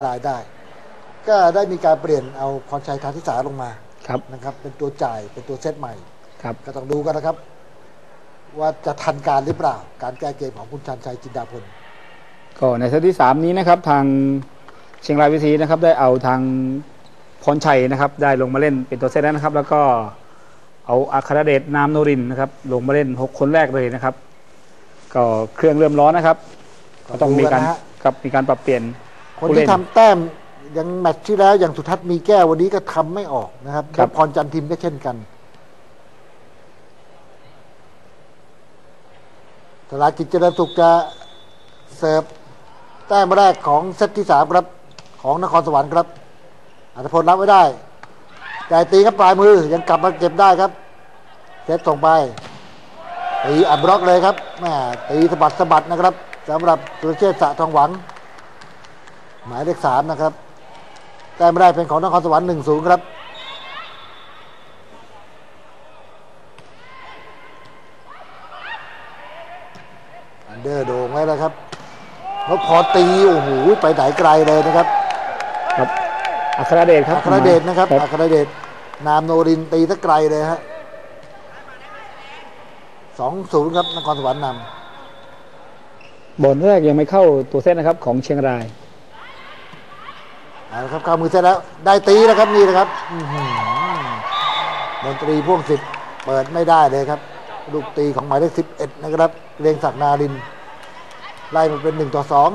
รายได้ ก็ได้มีการเปลี่ยนเอาพรชัยทาทิสาลงมาครับนะครับ เป็นตัวจ่ายเป็นตัวเซตใหม่ครับก็ต้องดูกันนะครับ ว่าจะทันการหรือเปล่า การแก้เกมของคุณชันชัยจินดาพลก็ในเซตที่สามนี้นะครับทางเชียงรายวิทีนะครับ ได้เอาทางพรชัยนะครับ ได้ลงมาเล่นเป็นตัวเซตแล้วนะครับ แล้วก็เอาอัครเดชนามโนรินทร์นะครับ ลงมาเล่นหกคนแรกเลยนะครับ ก็เครื่องเริ่มร้อนนะครับ ก็ต้องมีการดูกันนะฮะกับมีการปรับเปลี่ยน คนผู้เล่ที่นทำแต้มอยังแมตช์ที่แล้วอย่างสุทัศน์มีแก้ววันนี้ก็ทำไม่ออกนะครับครับและพรจันทิมก็เช่นกันตลาดกิจเจริญสุขจะเสิร์ฟแต้มแรกของเซตที่สามครับ ของนครสวรรค์ครับอัตพลรับไว้ได้แต่ตีครับปลายมือยังกลับมาเก็บได้ครับเซตส่งไปตีอัดบล็อกเลยครับแม่ตีสะบัดสะบัดนะครับสำหรับสุรเชษฐ์สะทองหวัง หมายเลขสามนะครับแต้มแรกเป็นของนครสวรรค์หนึ่งศูนย์ครับอันเดอร์โด่งไว้แล้วครับแล้วพอตีโอ้โหไปไหนไกลเลยนะครับครับอัครเดชครับอัครเดชนะครับครับอัครเดชนามโนรินตีตะไกลเลยฮะสองศูนย์ครับนครสวรรค์นบอลแรกยังไม่เข้าตัวเซตนะครับของเชียงรายำ เอาละครับเข้ามือเสร็จแล้วได้ตีแล้วครับนี่นะครับอื้อหือมนตรีพ่วงสิบเปิดไม่ได้เลยครับ ลูกตีของหมายเลขสิบเอ็ดนะครับเรียงศักดิ์นารินไล่มาเป็นหนึ่งต่อสอง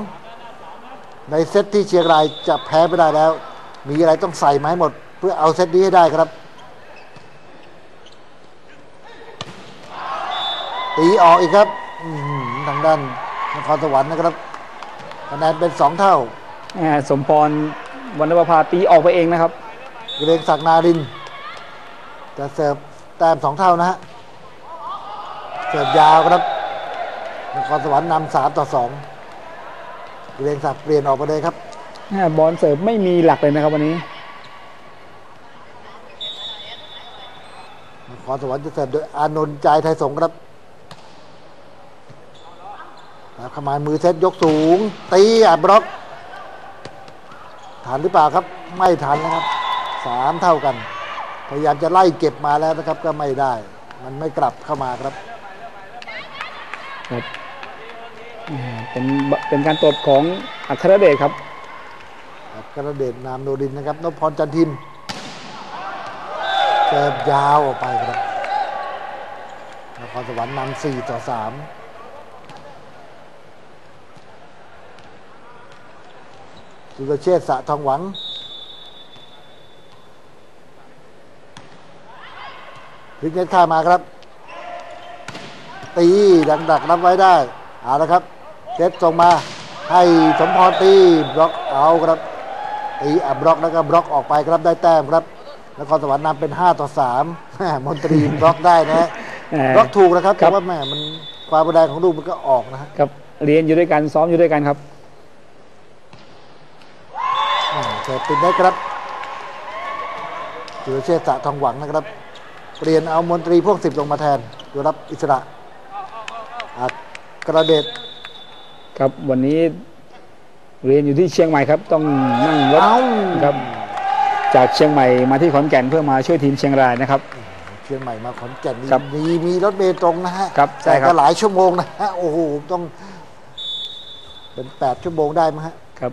ในเซตที่เชียงรายจะแพ้ไม่ได้แล้ว มีอะไรต้องใส่มาให้หมด เพื่อเอาเซตนี้ให้ได้ครับ ตีออกอีกครับอื้อหือทางด้านนครสวรรค์นะครับคะแนนเป็นสองเท่า แหมสมพร วรรณประภาตีออกไปเองนะครับเกรงศักดิ์นาริน จะเสิร์ฟแต้มสองเท่านะฮะ เสิร์ฟยาวครับนครสวรรค์นำสามต่อสองเกรงศักดิ์เปลี่ยนออกไปเลยครับแหม่บอลเสิร์ฟไม่มีหลักเลยนะครับวันนี้นครสวรรค์จะเสิร์ฟโดยอานนท์ใจไทยสงฆ์ครับแล้วขมายมือเซตยกสูง ตีอัดบล็อก ทันหรือเปล่าครับไม่ทันนะครับสามเท่ากัน พยายามจะไล่เก็บมาแล้วนะครับก็ไม่ได้ มันไม่กลับเข้ามาครับครับอ่าเป็นเป็นการตบของอัครเดชครับครับกระเด็นนามโนดินนะครับนพพรจันทิมเสิร์ฟยาวออกไปครับนครสวรรค์นำสี่ต่อสาม สุรเชษฐ์สะทองหวัง พลิกเน็ตข้ามาครับ ตีดังดักรับไว้ได้ เอาละครับเซตส่งมาให้สมพรตีบล็อกเอาครับตีอับบล็อกแล้วก็บล็อกออกไปครับได้แต้มครับนครสวรรค์นำเป็น 5 ต่อ3แหม่มนตรีบล็อกได้นะฮะแหม่บล็อกถูกนะครับครัแต่บว่าแหม่มันความรุนแรงของลูกมันก็ออกนะฮะครับเรียนอยู่ด้วยกันซ้อมอยู่ด้วยกันครับ แหม่ เสิร์ฟติดได้ครับสุรเชษฐ์สะทองหวังนะครับ เปลี่ยนเอามนตรีพวกสิบลงมาแทนตัวรับอิสระอักระเด็ดครับวันนี้เรียนอยู่ที่เชียงใหม่ครับ ต้องนั่งรถเอ้าครับจากเชียงใหม่มาที่ขอนแก่นเพื่อมาช่วยทีมเชียงรายนะครับ เชียงใหม่มาขอนแก่นนี่ครับมีมีรถเมล์ตรงนะฮะครับใช่แต่ครับก็หลายชั่วโมงนะฮะโอ้โหต้องเป็นแปดชั่วโมงได้มั้งฮะ ครับ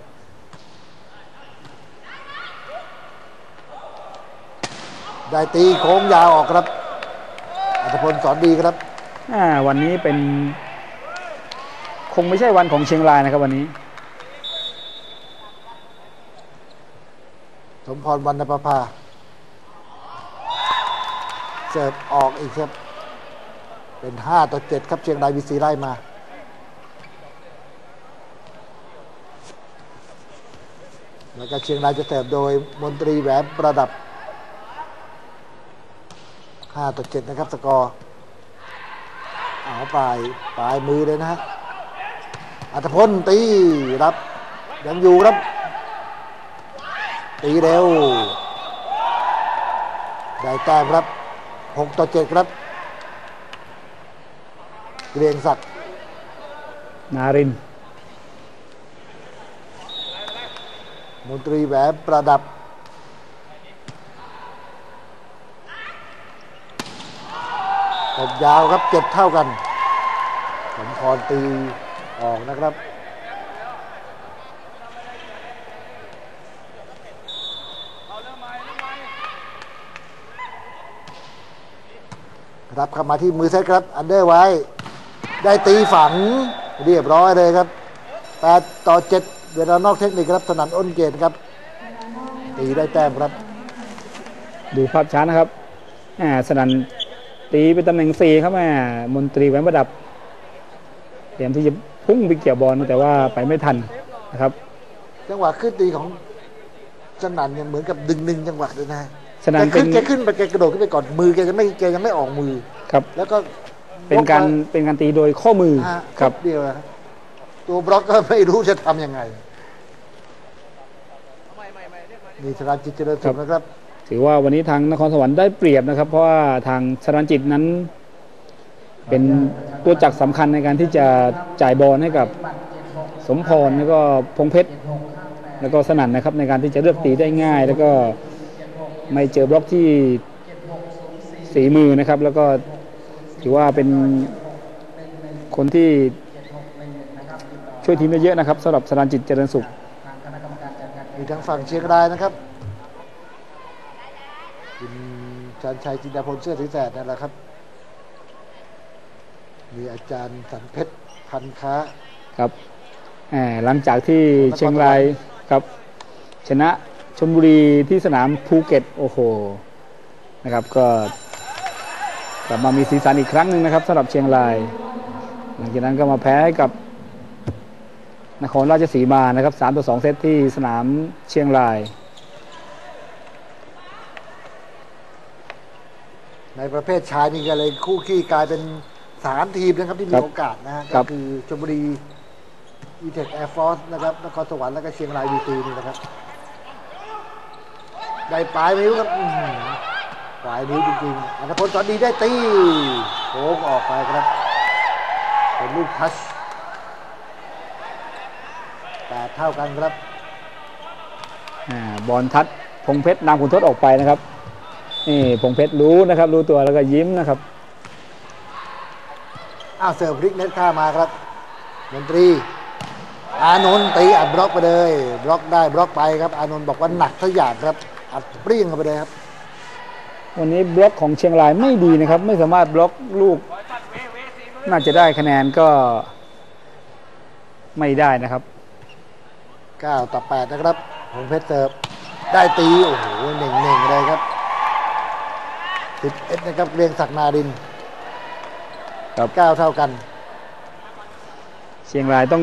ได้ตีโค้งยาวออกครับอัตพลสอนดีครับอ่าวันนี้เป็น คงไม่ใช่วันของเชียงรายนะครับวันนี้ สมพรวรรณประภาเสิร์ฟออกอีกครับ เป็นห้าต่อเจ็ดครับเชียงรายวีซีไล่มาแล้วก็เชียงรายจะเสิร์ฟโดยมนตรีแหวนประดับ ห้าต่อเจ็ดนะครับสกอร์เอาปลายปลายมือเลยนะฮะอัตพลตีรับยังอยู่ครับ ตีเร็ว ได้แต้มครับหกต่อเจ็ดครับ เกรียงศักดิ์นาริน มนตรีแหวนประดับ บยาวครับเจ็ดเท่ากันสมพรตีออกนะครับรับเข้ามาที่มือเซตครับ อันเดอร์ไว้ ได้ตีฝังเรียบร้อยเลยครับ8ต่อ7เวลานอกเทคนิคครับสนันอ้นเกตครับ ตีได้แต้มครับ ดูภาพช้านะครับสนัน ตีเป็นตำแหน่งสี่ครับแหมมนตรีแหวนประดับเตรียมที่จะพุ่งไปเกี่ยวบอลแต่ว่าไปไม่ทันนะครับ จังหวะขึ้นตีของสนันเนี่ยเหมือนกับดึงหนึ่งจังหวะเลยนะสนันแกเป็ขึ้นนแกขึ้นไปแกกระโดดขึ้นไปก่อนมือแกจะไม่แกยังไม่ออกมือครับ แล้วก็เป็นการเป็นการตีโดยข้อมือฮะครับเดียวนะครับตัวบล็อกก็ไม่รู้จะทำยังไงนี่ธนาจิตเจริญสุขนะครับ ถือว่าวันนี้ทางนครสวรรค์ได้เปรียบนะครับ เพราะว่าทางสรันจิตนั้น เป็นตัวจักรสำคัญในการที่จะจ่ายบอลให้กับสมพรแล้วก็พงเพชรแล้วก็สนั่นนะครับ ในการที่จะเลือกตีได้ง่าย แล้วก็ไม่เจอบล็อกที่สีมือนะครับ แล้วก็ถือว่าเป็นคนที่ช่วยทีมได้เยอะนะครับสำหรับสรันจิตเจริญสุข มีทั้งฝั่งเชียงรายนะครับ ชันชัยจินดาพลเสื้อสีแสดนั่นแหละครับ มีอาจารย์สันเพชรพันค้าครับแหมหลังจากที่เชียงรายครับชนะชลบุรีที่สนามภูเก็ตโอ้โหนะครับก็กลับมามีสีสันอีกครั้งหนึ่งนะครับสำหรับเชียงราย หลังจากนั้นก็มาแพ้ให้กับนครราชสีมานะครับ3ต่อ2เซตที่สนามเชียงราย ในประเภทชายนี่ก็เลยคู่ขี้กลายเป็นสามทีมนะครับที่มีครับโอกาสนะฮะครัก็บคือชลบุรีอีเทคแอร์ฟอร์สนะครับนครสวรรค์แล้วก็เชียงรายวีตีนี่นะครับ ได้ปลายนิ้วครับอื้อหือปลายนิ้วจริงๆอันธพลตอนดีได้ตีโค้งออกไปครับ เป็นลูกทัชแปดเท่ากันครับอ่าบอลทัดพงเพชรนำขุนทศออกไปนะครับ นี่พงเพชรรู้นะครับ รู้ตัวแล้วก็ยิ้มนะครับอ้าวเสิร์ฟพลิกเน็ตข้ามาครับมนตรี อานนท์ตีอัดบล็อกไปเลย บล็อกได้บล็อกไปครับ อานนท์บอกว่าหนักทุกอย่างครับ อัดเปรี้ยงเข้าไปเลยครับ วันนี้บล็อกของเชียงรายไม่ดีนะครับ ไม่สามารถบล็อกลูก น่าจะได้คะแนนก็ไม่ได้นะครับ9ต่อ8นะครับหงเพชรเสิร์ฟได้ตี โอ้โหเน่งเน่งๆเลยครับ 11นะครับเรียงศักดิ์นารินครับ9เท่ากัน เชียงรายต้อง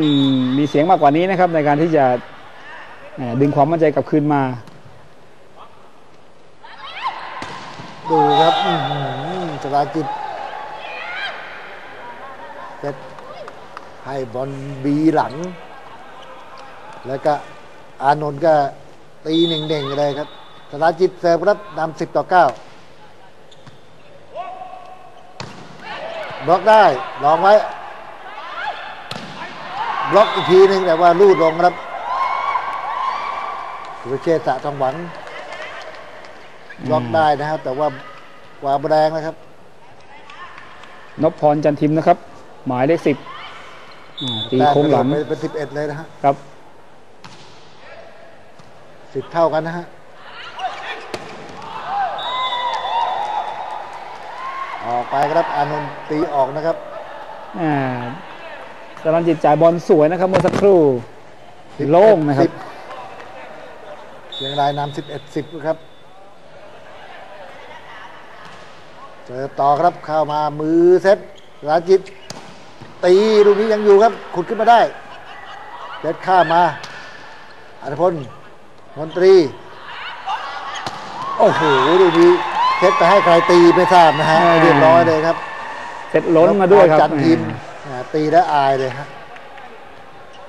มีเสียงมากกว่านี้นะครับ ในการที่จะเอ่อดึงความมั่นใจกลับคืนมา ดูครับอื้อหือสราจิตเพชรให้บอลบีหลัง แล้วก็อานนท์ก็ตีเน่งๆเลยครับสราจิตเสิร์ฟครับนำ10ต่อ9 บล็อกได้ลองไว้ บล็อกอีกทีหนึ่งแต่ว่าลูดลงครับสุรเชษฐ์สะทองหวังบล็อกได้นะครับ แต่ว่ากว่าแรงนะครับ นพพรจันทิมนะครับ หมายเลขสิบอ่าตีโค้งหลังแต่เป็นสิบเอ็ดเลยนะฮะครับสิบเท่ากันนะฮะ ออกไปครับอานนท์ตีออกนะครับอ่าสรันจิตจ่ายบอลสวยนะครับเมื่อสักครู่11โล่งนะครับ10เชียงรายนำสิบเอ็ดสิบครับเจอต่อครับเข้ามามือเซตราจิต ตีลูกนี้ยังอยู่ครับ ขุดขึ้นมาได้เซตข้ามมาอัธพลมนตรี โอ้โหลูกนี้ เซตไปให้ใครตีไม่ทราบนะฮะอ่าเรียบร้อยเลยครับเสร็จล้นมาด้วยครับจันทีมอ่าตีแล้วอายเลยฮะ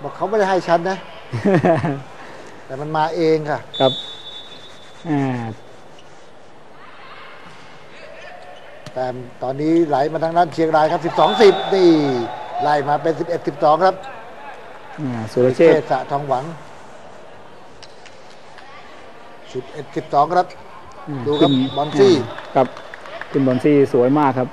บอกเขาไม่ได้ให้ฉันนะ แต่มันมาเองค่ะ ครับอ่าแต่ตอนนี้ไหลมาทางด้านเชียงรายครับ 12 10 นี่ ไล่มาเป็น 11 12 ครับอ่าสุรเชษฐ์สะทองหวังสิบเอ็ดสิบสองครับอืม ดูครับขึ้นบอลซี่ครับขึ้นบอลซี่สวยมากครับ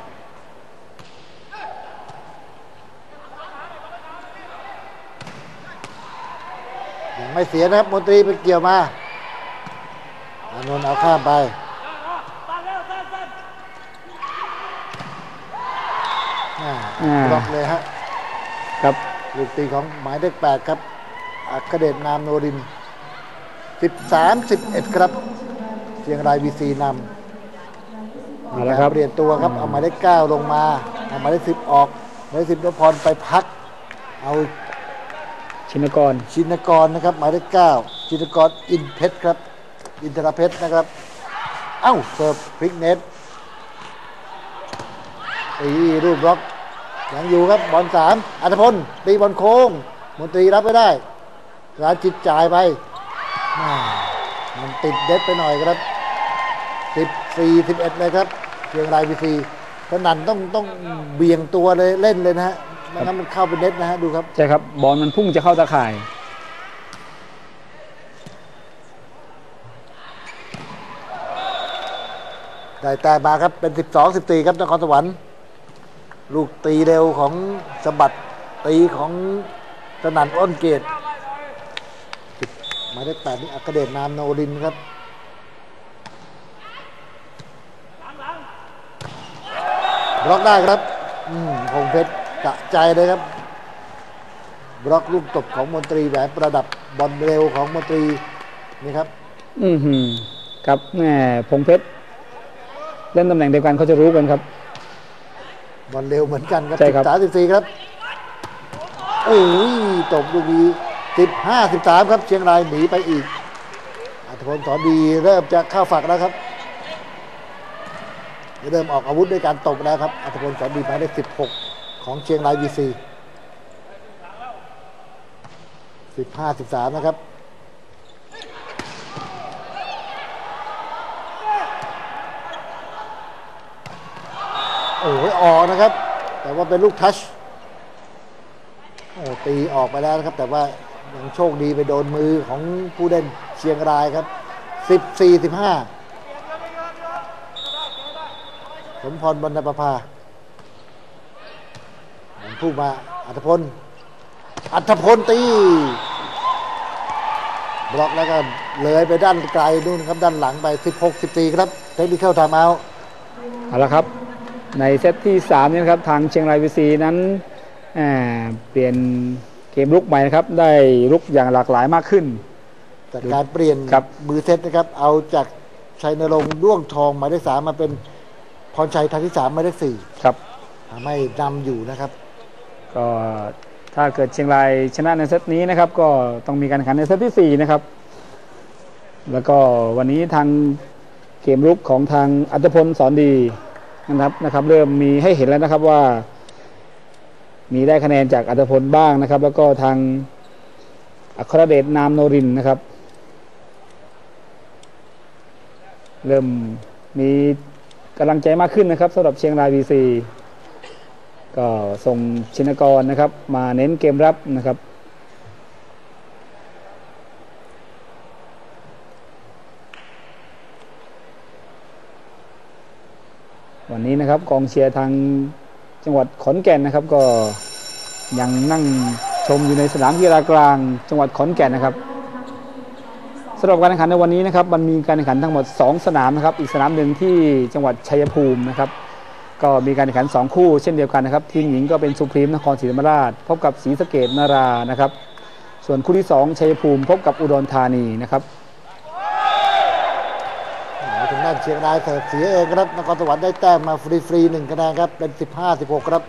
ยังไม่เสียนะครับมนตรีไปเกี่ยวมาอานนท์เอาข้ามไปอ่าอ่าบล็อกเลยฮะครับลูกตีของหมายเลขแปดครับอัครเดชนามโนรินสิบสามสิบเอ็ดครับเชียงรายวีซีนำเอาละครับ เปลี่ยนตัวครับ เอาหมายเลขเก้าลงมา เอาหมายเลขสิบออกหมายเลขสิบนพรไปพัก เอาชินกร ชินกรนะครับ หมายเลขเก้าชินกรอินเพชรครับ อินทรเพชรนะครับ เอ้าเสิร์ฟพลิกเน็ตตีรูปบล็อกยังอยู่ครับบอลสามอัตพลตีบอลโค้ง มนตรีรับไม่ได้ร้านจิตจ่ายไปแม่มันติดเด็ดไปหน่อยครับ สิบสี่สิบเอ็ดเลยครับเชียงรายวีซีสนั่นต้องต้องเบี่ยงตัวเลยเล่นเลยนะฮะไม่งั้นมันเข้าเป็นเน็ตนะฮะดูครับ ใช่ครับ บอลมันพุ่งจะเข้าตาข่าย ได้แต่มาครับเป็น 12 14 ครับนครสวรรค์ ลูกตีเร็วของสะบัดตีของสนั่นอ้นเกตหมายเลขแปดนี่อัครเดชนามโนรินครับ บล็อกได้ครับอืมพงเพชรกะใจเลยครับ บล็อกลูกตบของมนตรีแหวนประดับบอลเร็วของมนตรีนี่ครับ อือหือครับแหม่พงเพชรเล่นตำแหน่งเดียวกันเขาจะรู้กันครับบอลเร็วเหมือนกันครับใช่ครับสิบสามสิบสี่ครับโอ้ยตบลูกนี้สิบห้าสิบสามครับ เชียงรายหนีไปอีกอัธพลสอนดีเริ่มจะเข้าฝักแล้วครับ เริ่มออกอาวุธด้วยการตบแล้วครับอัธพลสอนดีหมายเลขสิบหกของเชียงรายวีซีสิบห้าสิบสามนะครับโอ้ยออกนะครับ แต่ว่าเป็นลูกทัชโอ้ตีออกไปแล้วนะครับ แต่ว่ายังโชคดีไปโดนมือของผู้เล่นเชียงรายครับสิบสี่สิบห้าส มพรบรรณประภาผมพูดมาอัธพล อัธพลตี บล็อกแล้วก็เลยไปด้านไกลนู่นครับ ด้านหลังไป 16 14 ครับ เทคนิคเข้าทำเอาเอาละครับ ในเซตที่3นี่นะครับ ทางเชียงรายวีซีนั้นอ่าเปลี่ยนเกมลุกใหม่นะครับ ได้ลุกอย่างหลากหลายมากขึ้นจากการเปลี่ยนครับมือเซตนะครับ เอาจากชัยนรงค์ด้วงทองหมายเลขสามมาเป็น พรชัยทางที่สามหมายเลขสี่ครับทำให้นำอยู่นะครับ ก็ถ้าเกิดเชียงรายชนะในเซตนี้นะครับ ก็ต้องมีการแข่งขันในเซตที่4นะครับ แล้วก็วันนี้ทางเกมรุกของทางอัตพลสอนดีนะครับนะครับ เริ่มมีให้เห็นแล้วนะครับว่า มีได้คะแนนจากอัตพลบ้างนะครับ แล้วก็ทางอัครเดชนามโนรินทร์นะครับ เริ่มมี กำลังใจมากขึ้นนะครับสำหรับเชียงรายวีซีก็ส่งชินกรนะครับ มาเน้นเกมรับนะครับวันนี้นะครับกองเชียร์ทางจังหวัดขอนแก่นนะครับ ก็ยังนั่งชมอยู่ในสนามกีฬากลาง จังหวัดขอนแก่นนะครับ สำหรับการแข่งขันในวันนี้นะครับมันมีการแข่งขันทั้งหมด 2 สนามนะครับ อีกสนามหนึ่งที่จังหวัดชัยภูมินะครับ ก็มีการแข่งขัน 2 คู่เช่นเดียวกันนะครับ ทีมหญิงก็เป็นสุพรีมนครศรีธรรมราช พบกับศรีสะเกดนารานะครับ ส่วนคู่ที่ 2 ชัยภูมิ พบกับอุดรธานีนะครับมาถึงด้านเชียงรายเสิร์ฟเสียเองครับนครสวรรค์ได้แต้มมาฟรีๆหนึ่งคะแนนครับเป็น 15 16 ครับ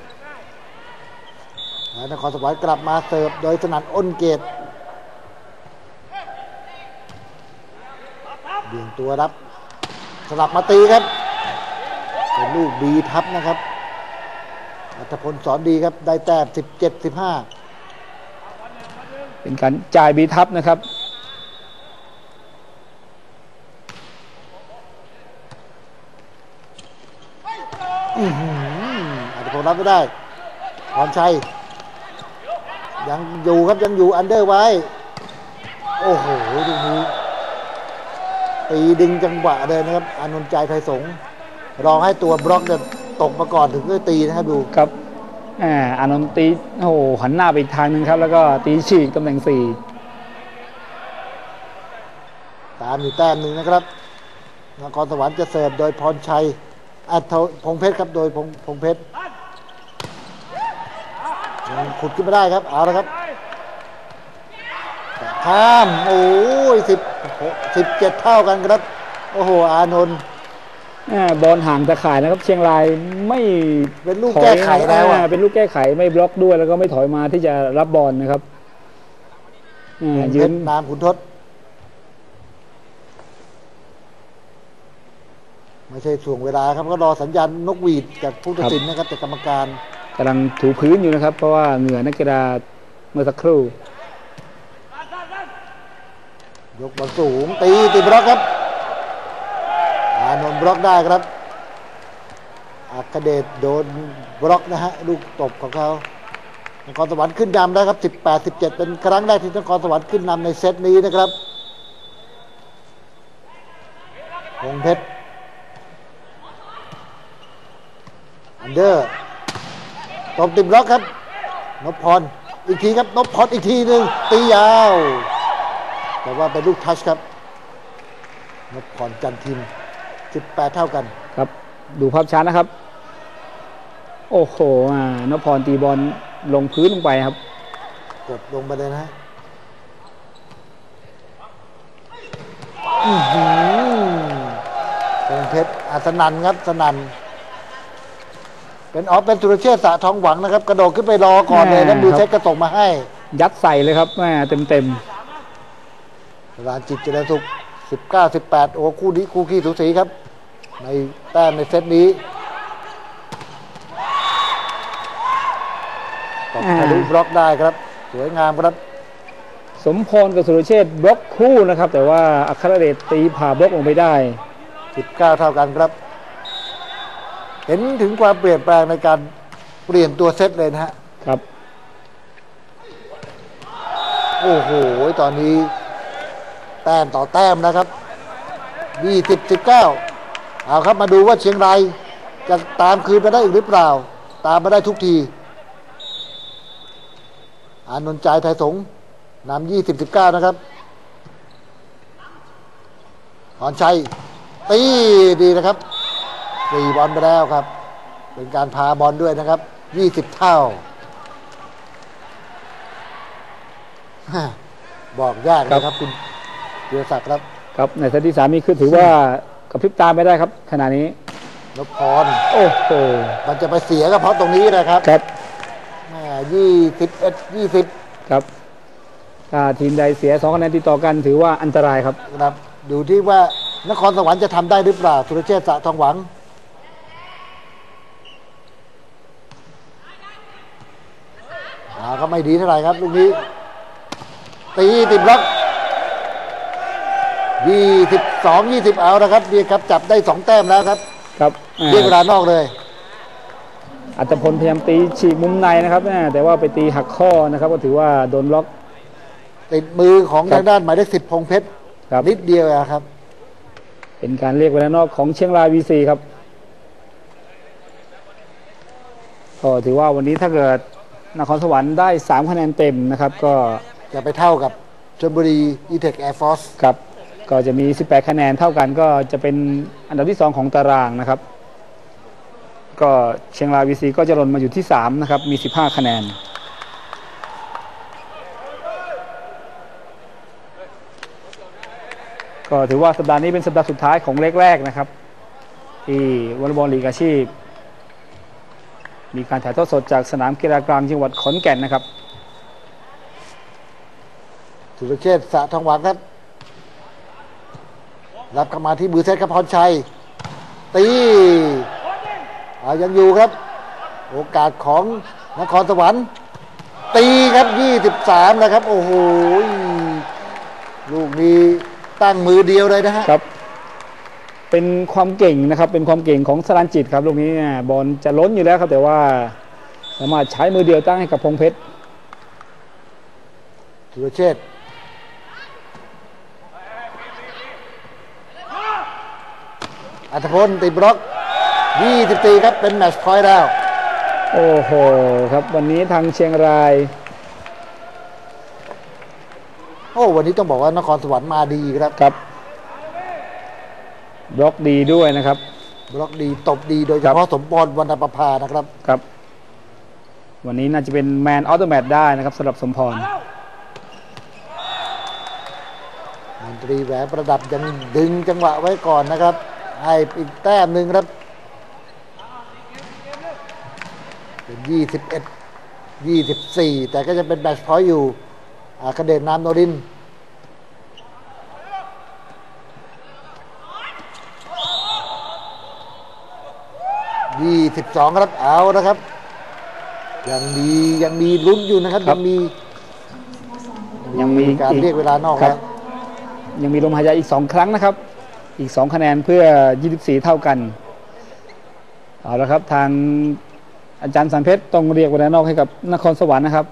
นครสวรรค์กลับมาเสิร์ฟโดยสนันอ้นเกต เบี่ยงตัวรับสลับมาตีครับเป็นลูกบีทับนะครับอัตพลสอนดีครับ ได้แต้ม17 15 เป็นการจ่ายบีทับนะครับอื้อหืออาจจะพลรับไม่ได้พรชัย ยังอยู่ครับยังอยู่อันเดอร์ไว้ โอ้โหดูนี้ ตีดึงจังหวะเลยนะครับอานนท์ใจไทยสงฆ์รอให้ตัวบล็อกเนี่ยตกมาก่อนถึงจะตีนะครับดูครับแหมอานนท์ตีโอ้โหหันหน้าไปอีกทางหนึ่งครับ แล้วก็ตีฉีกตำแหน่งสี่ตามอยู่แต้มหนึ่งนะครับนครสวรรค์จะเสิร์ฟโดยพรชัยอัศพงเพชรครับโดยพงพงเพชรยังขุดขึ้นมาได้ครับเอาละครับแต่ข้ามโอ้ยสิบ สิบเจ็ดเท่ากันครับ โอ้โห อานนท์แหมบอลห่างตะข่ายนะครับ เชียงรายไม่เป็นลูกถอยแก้ไขแล้วอ่าอะเป็นลูกแก้ไขไม่บล็อกด้วย แล้วก็ไม่ถอยมาที่จะรับบอลนะครับอ่าพงยืเพนชรนามขุนทศไม่ใช่ช่วงเวลาครับก็รอสัญญาณนกหวีดจากผู้ตัดสินนะครับจากกรรมการกำลังถูพื้นอยู่นะครับ เพราะว่าเหงื่อนักกีฬาเมื่อสักครู่ ยกบอลสูงตีติดบล็อกครับ อานนท์บล็อกได้ครับอัคเดชโดนบล็อกนะฮะลูกตบของเขานครสวรรค์ขึ้นนำได้ครับ 18 17 เป็นครั้งแรกที่นครสวรรค์ขึ้นนำในเซตนี้นะครับวงเพชรอันเดอร์ตบติดบล็อกครับนพพรอีกทีครับนพพรอีกทีหนึ่งตียาว แต่ว่าเป็นลูกทัชครับนพพรจันทิม 18 เท่ากันครับ ดูภาพช้านะครับ โอ้โหอ่านพพรตีบอลลงพื้นลงไปครับ กดลงไปเลยนะฮะอื้อหือเป็นเพชรอาสนันครับสนันเป็นออฟเป็นสุรเชษฐ์สะทองหวังนะครับ กระโดดขึ้นไปรอก่อนเลยแล้วแม่มือครับเซตก็ส่งมาให้ ยัดใส่เลยครับแม่เต็มเต็ม รานจิตเจริญสุข 19 18 โอ้คู่นี้คู่ขี้สูสีครับ ในแต้มในเซตนี้ตบทะลุบล็อกได้ครับ สวยงามครับๆสมพรกับสุรเชษฐ์บล็อกคู่นะครับ แต่ว่าอัครเดชตีผ่าบล็อกลงไปได้ 19 เท่ากันครับ เห็นถึงความเปลี่ยนแปลงในการเปลี่ยนตัวเซตเลยนะฮะ ครับ โอ้โห ตอนนี้ แต้มต่อแต้มนะครับ20 19เอาครับมาดูว่าเชียงรายจะตามคืนไปได้อีกหรือเปล่า ตามมาได้ทุกที อานนท์ใจไทยสงนำ20 19 นะครับพรชัยตีดีนะครับสี่บอลไปแล้วครับ เป็นการพาบอลด้วยนะครับ20เท่าฮะบอกยากนะครับคุณ เดียศักดิ์ครับครับในเซตที่สามนี่คือถือว่ากระพริบตาไม่ได้ครับ ขณะนี้นพพรโอ้โหมันจะไปเสียก็เพราะตรงนี้นะครับครับยี่สิบเอ็ดยี่สิบครับถ้าทีมใดเสียสองคะแนนติดต่อกันถือว่าอันตรายครับนะครับดูที่ว่านครสวรรค์จะทำได้หรือเปล่าสุรเชษฐ์สะทองหวังอ่าก็ไม่ดีเท่าไหร่ครับลูกนี้ตีติดบล็อก ยี่สิบสองยี่สิบเอานะครับเรียกครับจับได้สองแต้มแล้วครับ ครับอ่าเรียกเวลานอกเลยอัตพลพยายามตีฉีกมุมในนะครับแม่แต่ว่าไปตีหักข้อนะครับ ก็ถือว่าโดนล็อก ติดมือของครับทางด้านหมายเลขสิบพงเพชรครับนิดเดียวอะครับ เป็นการเรียกเวลานอกของเชียงรายวีซีครับก็ถือว่าวันนี้ถ้าเกิดนครสวรรค์ได้ 3 คะแนนเต็มนะครับ ก็จะไปเท่ากับชลบุรีอีเทคแอร์ฟอร์สครับ ก็จะมี 18 คะแนนเท่ากันก็จะเป็นอันดับที่ 2 ของตารางนะครับ ก็เชียงรายวีซีก็จะหล่นมาอยู่ที่ 3 นะครับ มี 15 คะแนน ก็ถือว่าสัปดาห์นี้เป็นสัปดาห์สุดท้ายของเลกแรกนะครับ ที่วอลเลย์บอลลีกอาชีพ มีการถ่ายทอดสดจากสนามกีฬากลางจังหวัดขอนแก่นนะครับสุรเชษฐ์สะทองหวังครับ รับกลับมาที่มือเซตครับพรชัย ตีอายังอยู่ครับ โอกาสของนครสวรรค์ ตีครับ 23 นะครับ โอ้โห ลูกนี้ตั้งมือเดียวเลยนะฮะครับ เป็นความเก่งนะครับ เป็นความเก่งของสรันจิตครับ ลูกนี้เนี่ยบอลจะล้นอยู่แล้วครับ แต่ว่าสามารถใช้มือเดียวตั้งให้กับพงเพชรสุรเชษ อัธพลติดบล็อก 24 ครับ เป็นแมตช์พอยต์แล้ว โอ้โห ครับวันนี้ทางเชียงราย โอ้ วันนี้ต้องบอกว่านครสวรรค์มาดีครับ ครับ บล็อกดีด้วยนะครับ บล็อกดีตบดีโดยเฉพาะสมปอนวรรณประภานะครับ ครับ วันนี้น่าจะเป็นแมนออโตแมตได้นะครับสำหรับสมพรมนตรีแหวนประดับยังดึงจังหวะไว้ก่อนนะครับ ให้อีกแต้มหนึ่งครับ เป็น21 24แต่ก็จะเป็นแมตช์พอยต์อยู่อาคเดชนามโนริน22ครับเอานะครับ ยังมียังมีลุ้นอยู่นะครับครัยับงมี ยังมีการอีกเรียกเวลานอกครัแล้บวยังมีลมหายใจอีก2ครั้งนะครับ อีก 2 คะแนนเพื่อ 24 เท่ากัน เอาละครับทางอาจารย์สันเพชรต้องเรียกเวลานอกให้กับนครสวรรค์นะครับ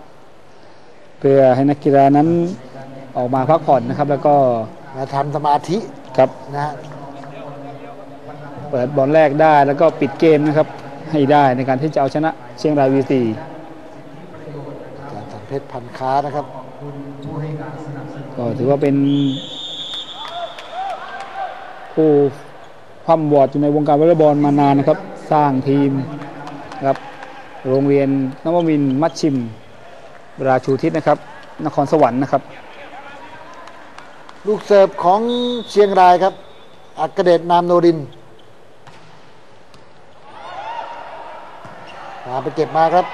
เพื่อให้นักกีฬานั้นออกมาพักผ่อนนะครับ แล้วก็มาทำสมาธิครับนะฮะเปิดบอลแรกได้แล้วก็ปิดเกมนะครับ ให้ได้ในการที่จะเอาชนะ เชียงรายวีซีอาจารย์สันเพชรพันค้านะครับก็ถือว่าเป็น ผู้คว่ำวอดอยู่ในวงการวอลเลย์บอลมานานนะครับ สร้างทีมนะครับโรงเรียนนวมินมัชชิม ราชูทิศนะครับ นครสวรรค์นะครับ ลูกเสิร์ฟของเชียงรายครับ อักเดชนามโนรินมาไปเก็บมาครับ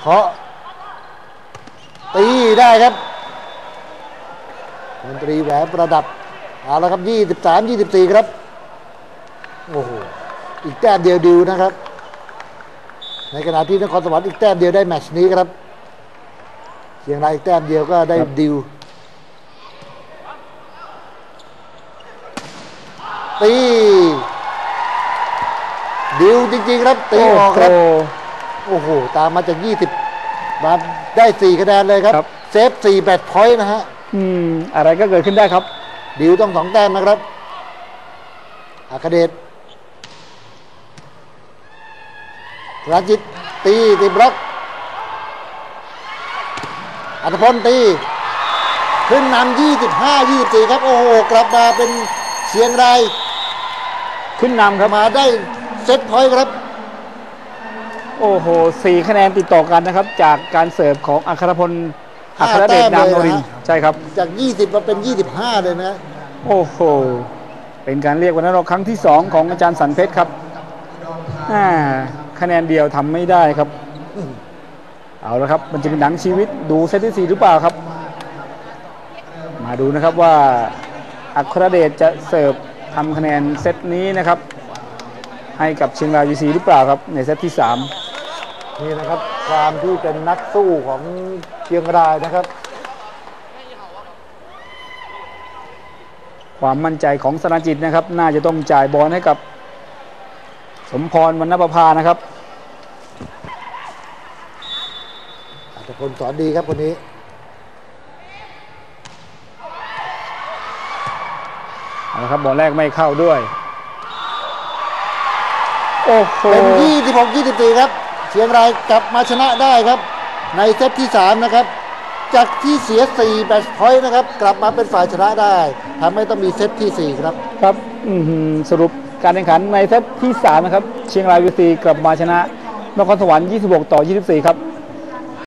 เคาะตีได้ครับมนตรีแหวนประดับ เอาละครับ23 24ครับโอ้โหอีกแต้มเดียวดิวนะครับ ในขณะที่นครสวรรค์อีกแต้มเดียวได้แมตช์นี้ครับเชียงรายอีกแต้มเดียวก็ได้ครับดิวตีดิวจริงๆครับตีออกครับโโหโอ้โหตามมาจาก20มาได้4คะแนนเลยครับครับเซฟ4แบตพอยต์นะฮะ อืม อะไรก็เกิดขึ้นได้ครับ ดิวต้องสองแต้มนะครับอาคเดชราจิตตีตีบล็อกอัตพลตีขึ้นนำ25 24 ครับ โอ้โห กลับมาเป็นเชียงราย ขึ้นนำครับมาได้เซตพอยต์ครับ โอ้โหสี่คะแนนติดต่อกันนะครับ จากการเสิร์ฟของอัครพล อัครเดชนามโนรินทร์ใช่ครับ จาก 20 มาเป็น 25 เลยนะ โอ้โห เป็นการเรียกวันนั้นเราครั้งที่ 2 ของอาจารย์สันเพชรครับอ่าคะแนนเดียวทำไม่ได้ครับ เอาละครับ มันจะเป็นหนังชีวิตดูเซตที่4หรือเปล่าครับ มาดูนะครับว่าอัครเดชจะเสิร์ฟทำคะแนนเซตนี้นะครับ ให้กับเชียงรายวีซีหรือเปล่าครับ ในเซตที่ 3 นี่นะครับ ความที่เป็นนักสู้ของเชียงรายนะครับ ความมั่นใจของสนาจิตนะครับ น่าจะต้องจ่ายบอลให้กับ สมพรวรรณประภานะครับอัตพลสอนดีครับคนนี้เอาละครับบอลแรกไม่เข้าด้วย โอ้โหเป็น26 24ครับ เชียงรายกลับมาชนะได้ครับ ในเซตที่ 3 นะครับ จากที่เสีย 4 แบตพอยต์นะครับ กลับมาเป็นฝ่ายชนะได้ทำให้ต้องมีเซตทีสี่ 4 ครับ ครับสรุปการแข่งขันในเซตที่ 3 นะครับ เชียงรายวีซีกลับมาชนะนครสวรรค์ 26 ต่อ 24 ครับ